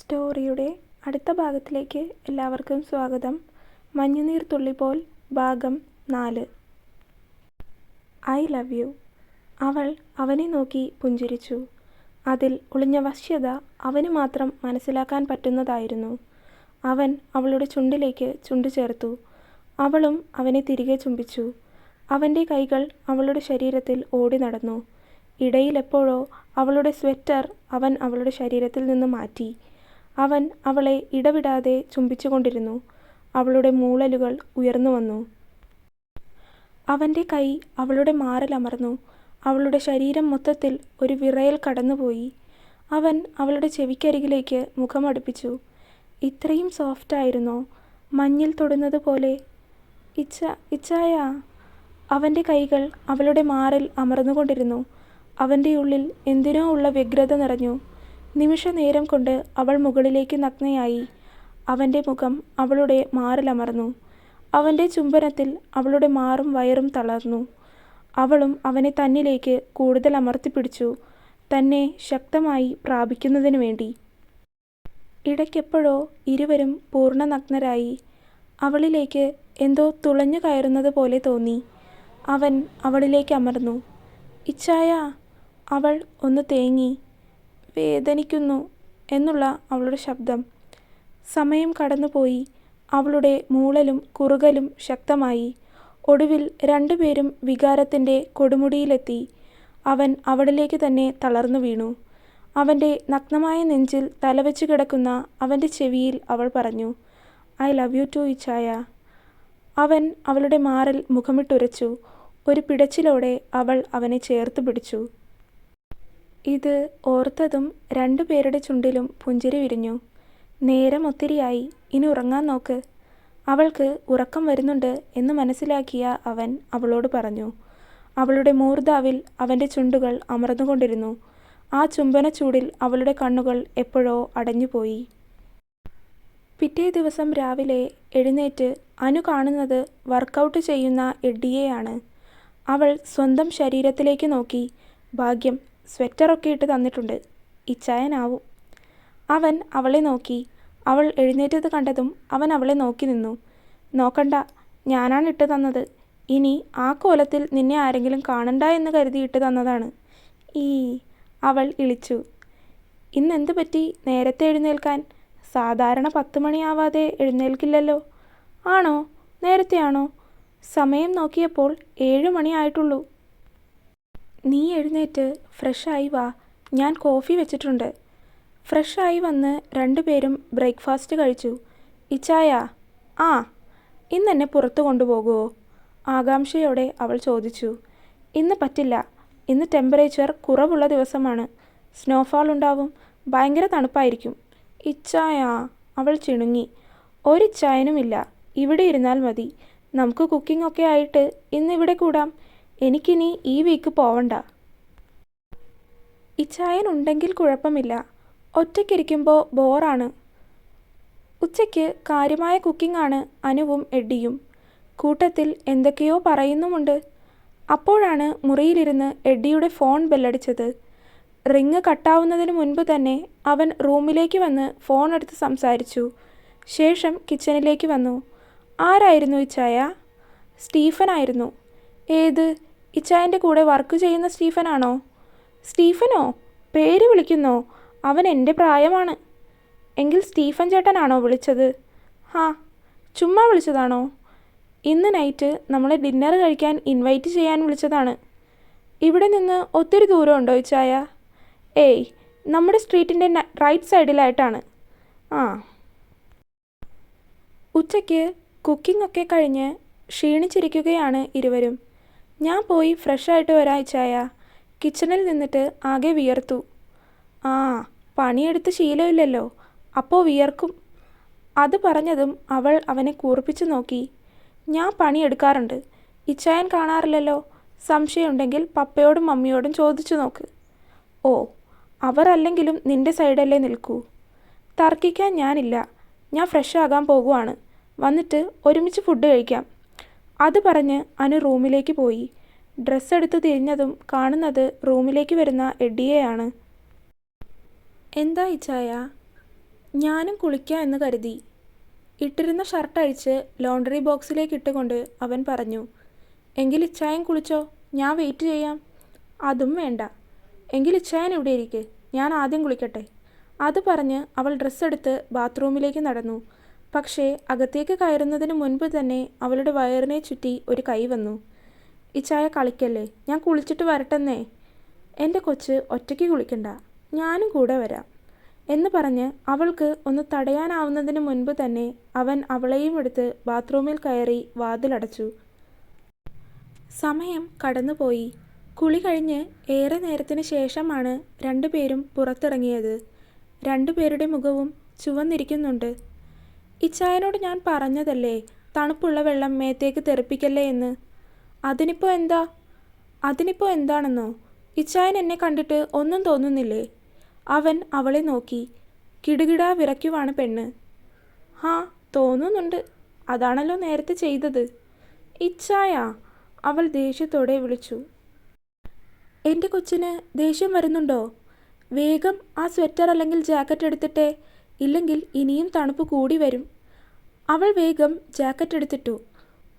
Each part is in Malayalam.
സ്റ്റോറിയുടെ അടുത്ത ഭാഗത്തിലേക്ക് എല്ലാവർക്കും സ്വാഗതം. മഞ്ഞുനീർ തുള്ളി പോൽ ഭാഗം നാല്. I love you. അവൾ അവനെ നോക്കി പുഞ്ചിരിച്ചു. അതിൽ ഒളിഞ്ഞ വശ്യത അവന് മാത്രം മനസ്സിലാക്കാൻ പറ്റുന്നതായിരുന്നു. അവൻ അവളുടെ ചുണ്ടിലേക്ക് ചുണ്ടു ചേർത്തു. അവളും അവനെ തിരികെ ചുംബിച്ചു. അവന്റെ കൈകൾ അവളുടെ ശരീരത്തിൽ ഓടി നടന്നു. ഇടയിലെപ്പോഴോ അവളുടെ സ്വെറ്റർ അവൻ അവളുടെ ശരീരത്തിൽ നിന്ന് മാറ്റി. അവൻ അവളെ ഇടവിടാതെ ചുംബിച്ചുകൊണ്ടിരുന്നു. അവളുടെ മൂളലുകൾ ഉയർന്നു വന്നു. അവന്റെ കൈ അവളുടെ മാറിലമർന്നു അവളുടെ ശരീരം മൊത്തത്തിൽ ഒരു വിറയൽ കടന്നുപോയി. അവൻ അവളുടെ ചെവിക്കരികിലേക്ക് മുഖമടുപ്പിച്ചു. ഇത്രയും സോഫ്റ്റായിരുന്നോ മഞ്ഞിൽ തൊടുന്നത് പോലെ. ഇച്ച ഇച്ചായ അവന്റെ കൈകൾ അവളുടെ മാറിൽ അമർന്നുകൊണ്ടിരുന്നു. അവന്റെ ഉള്ളിൽ എന്തിനോ ഉള്ള വ്യഗ്രത നിറഞ്ഞു. നിമിഷനേരം കൊണ്ട് അവൾ മുകളിലേക്ക് നഗ്നയായി. അവന്റെ മുഖം അവളുടെ മാറിലമർന്നു. അവന്റെ ചുംബനത്തിൽ അവളുടെ മാറും വയറും തളർന്നു. അവളും അവനെ തന്നിലേക്ക് കൂടുതൽ അമർത്തിപ്പിടിച്ചു തന്നെ ശക്തമായി പ്രാപിക്കുന്നതിനു വേണ്ടി. ഇടയ്ക്കെപ്പോഴോ ഇരുവരും പൂർണ നഗ്നരായി അവളിലേക്ക് എന്തോ തുളഞ്ഞു കയറുന്നത് പോലെ തോന്നി. അവൻ അവളിലേക്ക് അമർന്നു. ഇച്ഛായ അവൾ ഒന്ന് തേങ്ങി. വേദനിക്കുന്നു എന്നുള്ള അവളുടെ ശബ്ദം. സമയം കടന്നുപോയി. അവളുടെ മൂളലും കുറുകലും ശക്തമായി. ഒടുവിൽ രണ്ടുപേരും വികാരത്തിന്റെ കൊടുമുടിയിലെത്തി. അവൻ അവളിലേക്ക് തന്നെ തളർന്നു വീണു. അവന്റെ നഗ്നമായ നെഞ്ചിൽ തലവെച്ച് കിടക്കുന്ന അവന്റെ ചെവിയിൽ അവൾ പറഞ്ഞു ഐ ലവ് യു ടു ഇച്ചായ. അവൻ അവളുടെ മാറിൽ മുഖമിട്ടുരച്ചു. ഒരു പിടച്ചിലോടെ അവൾ അവനെ ചേർത്ത് പിടിച്ചു. ഇത് ഓർത്തതും രണ്ടുപേരുടെ ചുണ്ടിലും പുഞ്ചിരി വിരിഞ്ഞു. നേരം ഒത്തിരിയായി. ഇനി ഉറങ്ങാൻ നോക്ക്. അവൾക്ക് ഉറക്കം വരുന്നുണ്ട് എന്ന് മനസ്സിലാക്കിയ അവൻ അവളോട് പറഞ്ഞു. അവളുടെ മൂർധാവിൽ അവന്റെ ചുണ്ടുകൾ അമർന്നുകൊണ്ടിരുന്നു. ആ ചുംബന ചൂടിൽ അവളുടെ കണ്ണുകൾ എപ്പോഴോ അടഞ്ഞുപോയി. പിറ്റേ ദിവസം രാവിലെ എഴുന്നേറ്റ് അനു കാണുന്നത് വർക്കൗട്ട് ചെയ്യുന്ന എഡ്ഡിയെയാണ്. അവൾ സ്വന്തം ശരീരത്തിലേക്ക് നോക്കി. ഭാഗ്യം സ്വെറ്ററൊക്കെ ഇട്ട് തന്നിട്ടുണ്ട്. ഇച്ചായനാവും. അവൻ അവളെ നോക്കി. അവൾ എഴുന്നേറ്റത് കണ്ടതും അവൻ അവളെ നോക്കി നിന്നു. നോക്കണ്ട ഞാനാണ് ഇട്ട് തന്നത്. ഇനി ആ കോലത്തിൽ നിന്നെ ആരെങ്കിലും കാണണ്ട എന്ന് കരുതി ഇട്ട് തന്നതാണ്. ഈ അവൾ ഇളിച്ചു. ഇന്നെന്ത് പറ്റി? നേരത്തെ എഴുന്നേൽക്കാൻ. സാധാരണ പത്ത് മണിയാവാതെ എഴുന്നേൽക്കില്ലല്ലോ. ആണോ? നേരത്തെയാണോ? സമയം നോക്കിയപ്പോൾ ഏഴ് മണിയായിട്ടുള്ളൂ നീ എഴുന്നേറ്റ് ഫ്രഷായി വാ. ഞാൻ കോഫി വെച്ചിട്ടുണ്ട്. ഫ്രഷായി വന്ന് രണ്ടുപേരും ബ്രേക്ക്ഫാസ്റ്റ് കഴിച്ചു. ഇച്ചായ ആ ഇന്നെന്നെ പുറത്തു കൊണ്ടുപോകുമോ ആകാംക്ഷയോടെ അവൾ ചോദിച്ചു. ഇന്ന് പറ്റില്ല. ഇന്ന് ടെമ്പറേച്ചർ കുറവുള്ള ദിവസമാണ്. സ്നോഫാൾ ഉണ്ടാവും. ഭയങ്കര തണുപ്പായിരിക്കും. ഇച്ചായ അവൾ ചിണുങ്ങി. ഒരിച്ചായനുമില്ല ഇവിടെ ഇരുന്നാൽ മതി. നമുക്ക് കുക്കിംഗ് ഒക്കെ ആയിട്ട് ഇന്ന് ഇവിടെ കൂടാം. എനിക്കിനി ഈ വീക്ക് പോവണ്ട. ഇച്ചായൻ ഉണ്ടെങ്കിൽ കുഴപ്പമില്ല. ഒറ്റയ്ക്കിരിക്കുമ്പോൾ ബോറാണ്. ഉച്ചയ്ക്ക് കാര്യമായ കുക്കിംഗ് ആണ് അനുവും എഡ്ഡിയും. കൂട്ടത്തിൽ എന്തൊക്കെയോ പറയുന്നുമുണ്ട്. അപ്പോഴാണ് മുറിയിലിരുന്ന് എഡ്ഡിയുടെ ഫോൺ ബെല്ലടിച്ചത്. റിങ് കട്ടാവുന്നതിന് മുൻപ് തന്നെ അവൻ റൂമിലേക്ക് വന്ന് ഫോൺ എടുത്ത് സംസാരിച്ചു. ശേഷം കിച്ചണിലേക്ക് വന്നു. ആരായിരുന്നു ഇച്ചായ? സ്റ്റീഫനായിരുന്നു ഏത്? ഇച്ചായന്റെ കൂടെ വർക്ക് ചെയ്യുന്ന സ്റ്റീഫനാണോ? സ്റ്റീഫനോ? പേര് വിളിക്കുന്നോ? അവൻ എന്റെ പ്രായമാണ്. എങ്കിൽ സ്റ്റീഫൻ ചേട്ടനാണോ വിളിച്ചത്? ഹാ ചുമ്മാ വിളിച്ചതാണോ? ഇന്ന് നൈറ്റ് നമ്മളെ ഡിന്നർ കഴിക്കാൻ ഇൻവൈറ്റ് ചെയ്യാൻ വിളിച്ചതാണ്. ഇവിടെ നിന്ന് ഒത്തിരി ദൂരമുണ്ടോ ഇച്ചായ? ഏയ് നമ്മുടെ സ്ട്രീറ്റിന്റെ റൈറ്റ് സൈഡിലായിട്ടാണ്. ആ. ഉച്ചയ്ക്ക് കുക്കിംഗ് ഒക്കെ കഴിഞ്ഞ് ക്ഷീണിച്ചിരിക്കുകയാണ് ഇരുവരും. ഞാൻ പോയി ഫ്രഷായിട്ട് ഒരാഴ്ചയായ കിച്ചണിൽ നിന്നിട്ട് ആകെ വിയർത്തു. ആ പണിയെടുത്ത് ശീലമില്ലല്ലോ. അപ്പോൾ വിയർക്കും. അത് പറഞ്ഞതും അവൾ അവനെ കൂർപ്പിച്ചു നോക്കി. ഞാൻ പണിയെടുക്കാറുണ്ട്. ഇച്ചായൻ കാണാറില്ലല്ലോ. സംശയമുണ്ടെങ്കിൽ പപ്പയോടും മമ്മിയോടും ചോദിച്ചു നോക്ക്. ഓ അവർ അല്ലെങ്കിലും നിന്റെ സൈഡല്ലേ നിൽക്കൂ. തർക്കിക്കാൻ ഞാനില്ല. ഞാൻ ഫ്രഷ് ആകാൻ പോകുവാണ്. വന്നിട്ട് ഒരുമിച്ച് ഫുഡ് കഴിക്കാം. അത് പറഞ്ഞ് അനു റൂമിലേക്ക് പോയി. ഡ്രസ്സ് എടുത്ത് തിരിഞ്ഞതും കാണുന്നത് റൂമിലേക്ക് വരുന്ന എഡിയെയാണ് എന്താ ഇച്ചായ? ഞാനും കുളിക്കാം എന്ന് കരുതി. ഇട്ടിരുന്ന ഷർട്ട് അഴിച്ച് ലോണ്ടറി ബോക്സിലേക്ക് ഇട്ടുകൊണ്ട് അവൻ പറഞ്ഞു എങ്കിൽ ഇച്ചായൻ കുളിച്ചോ? ഞാൻ വെയിറ്റ് ചെയ്യാം. അതും വേണ്ട. എങ്കിൽ ഇച്ചായൻ ഇവിടെ ഇരിക്ക്. ഞാൻ ആദ്യം കുളിക്കട്ടെ. അത് പറഞ്ഞ് അവൾ ഡ്രസ്സ് എടുത്ത് ബാത്റൂമിലേക്ക് നടന്നു. പക്ഷേ അകത്തേക്ക് കയറുന്നതിന് മുൻപ് തന്നെ അവളുടെ വയറിനെ ചുറ്റി ഒരു കൈ വന്നു. ഇച്ചായ കളിക്കല്ലേ? ഞാൻ കുളിച്ചിട്ട് വരട്ടെന്നേ. എന്റെ കൊച്ച് ഒറ്റയ്ക്ക് കുളിക്കണ്ട. ഞാനും കൂടെ വരാം. എന്ന് പറഞ്ഞ് അവൾക്ക് ഒന്ന് തടയാനാവുന്നതിന് മുൻപ് തന്നെ അവൻ അവളെയും എടുത്ത് ബാത്റൂമിൽ കയറി വാതിലടച്ചു. സമയം കടന്നുപോയി. കുളി കഴിഞ്ഞ് ഏറെ നേരത്തിന് ശേഷമാണ് രണ്ടുപേരും പുറത്തിറങ്ങിയത്. രണ്ടുപേരുടെ മുഖവും ചുവന്നിരിക്കുന്നുണ്ട്. ഇച്ചായനോട് ഞാൻ പറഞ്ഞതല്ലേ തണുപ്പുള്ള വെള്ളം മേത്തേക്ക് തെറിപ്പിക്കല്ലേ എന്ന്. അതിനിപ്പോൾ എന്താ? അതിനിപ്പോൾ എന്താണെന്നോ? ഇച്ചായൻ എന്നെ കണ്ടിട്ട് ഒന്നും തോന്നുന്നില്ലേ? അവൻ അവളെ നോക്കി കിടുകിടാ വിറയ്ക്കുവാണ് പെണ്ണ്. ഹാ തോന്നുന്നുണ്ട്. അതാണല്ലോ നേരത്തെ ചെയ്തത്. ഇച്ചായ അവൾ ദേഷ്യത്തോടെ വിളിച്ചു. എന്റെ കൊച്ചിന് ദേഷ്യം വരുന്നുണ്ടോ? വേഗം ആ സ്വെറ്റർ അല്ലെങ്കിൽ ജാക്കറ്റ് എടുത്തിട്ടേ ഇല്ലെങ്കിൽ ഇനിയും തണുപ്പ് കൂടി വരും. അവൾ വേഗം ജാക്കറ്റ് എടുത്തിട്ടു.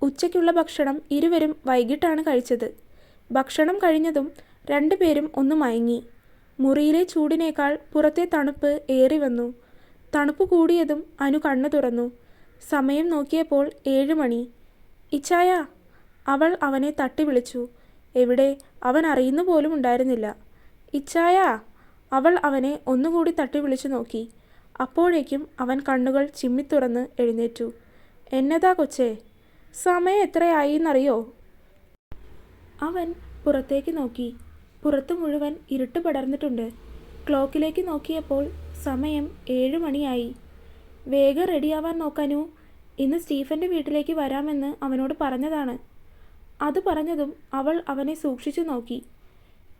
ഉച്ചയ്ക്കുള്ള ഭക്ഷണം ഇരുവരും വൈകിട്ടാണ് കഴിച്ചത്. ഭക്ഷണം കഴിഞ്ഞതും രണ്ടുപേരും ഒന്ന് മയങ്ങി. മുറിയിലെ ചൂടിനേക്കാൾ പുറത്തെ തണുപ്പ് ഏറി വന്നു. തണുപ്പ് കൂടിയതും അനു കണ്ണു തുറന്നു. സമയം നോക്കിയപ്പോൾ ഏഴ് മണി. ഇച്ചായ അവൾ അവനെ തട്ടി വിളിച്ചു. എവിടെ? അവൻ അറിയുന്നു പോലും ഉണ്ടായിരുന്നില്ല. ഇച്ചായ അവൾ അവനെ ഒന്നുകൂടി തട്ടി വിളിച്ചു നോക്കി. അപ്പോഴേക്കും അവൻ കണ്ണുകൾ ചിമ്മിത്തുറന്ന് എഴുന്നേറ്റു. എന്നതാ കൊച്ചേ? സമയം എത്രയായി എന്നറിയോ അവൻ പുറത്തേക്ക് നോക്കി. പുറത്ത് മുഴുവൻ ഇരുട്ട് പടർന്നിട്ടുണ്ട്. ക്ലോക്കിലേക്ക് നോക്കിയപ്പോൾ സമയം ഏഴ് മണിയായി. വേഗം റെഡിയാവാൻ നോക്കാനു. ഇന്ന് സ്റ്റീഫന്റെ വീട്ടിലേക്ക് വരാമെന്ന് അവനോട് പറഞ്ഞതാണ്. അത് പറഞ്ഞതും അവൾ അവനെ സൂക്ഷിച്ചു നോക്കി.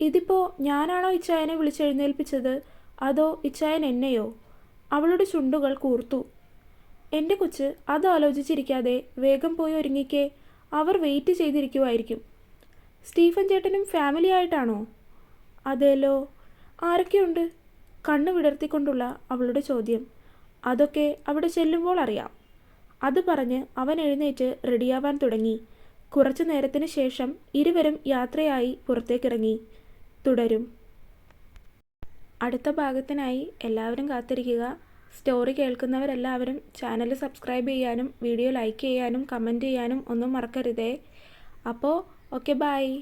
ഇതിപ്പോൾ ഞാനാണോ ഇച്ചായനെ വിളിച്ചെഴുന്നേൽപ്പിച്ചത്? അതോ ഇച്ചായൻ എന്നെയോ? അവളുടെ ചുണ്ടുകൾ കൂർത്തു. എന്റെ കൊച്ച് അത് ആലോചിച്ചിരിക്കാതെ വേഗം പോയി ഒരുങ്ങിക്കേ. അവർ വെയിറ്റ് ചെയ്തിരിക്കുമായിരിക്കും സ്റ്റീഫൻ ചേട്ടനും ഫാമിലി ആയിട്ടാണോ? അതേലോ ആരൊക്കെയുണ്ട്? കണ്ണു വിടർത്തിക്കൊണ്ടുള്ള അവളുടെ ചോദ്യം. അതൊക്കെ അവിടെ ചെല്ലുമ്പോൾ അറിയാം. അത് പറഞ്ഞ് അവൻ എഴുന്നേറ്റ് റെഡിയാവാൻ തുടങ്ങി. കുറച്ചു നേരത്തിന് ശേഷം ഇരുവരും യാത്രയായി പുറത്തേക്കിറങ്ങി. തുടരും. അടുത്ത ഭാഗത്തിനായി എല്ലാവരും കാത്തിരിക്കുക. സ്റ്റോറി കേൾക്കുന്നവരെല്ലാവരും ചാനൽ സബ്സ്ക്രൈബ് ചെയ്യാനും വീഡിയോ ലൈക്ക് ചെയ്യാനും കമന്റ് ചെയ്യാനും ഒന്നും മറക്കരുതേ. അപ്പോൾ ഓക്കെ ബായ്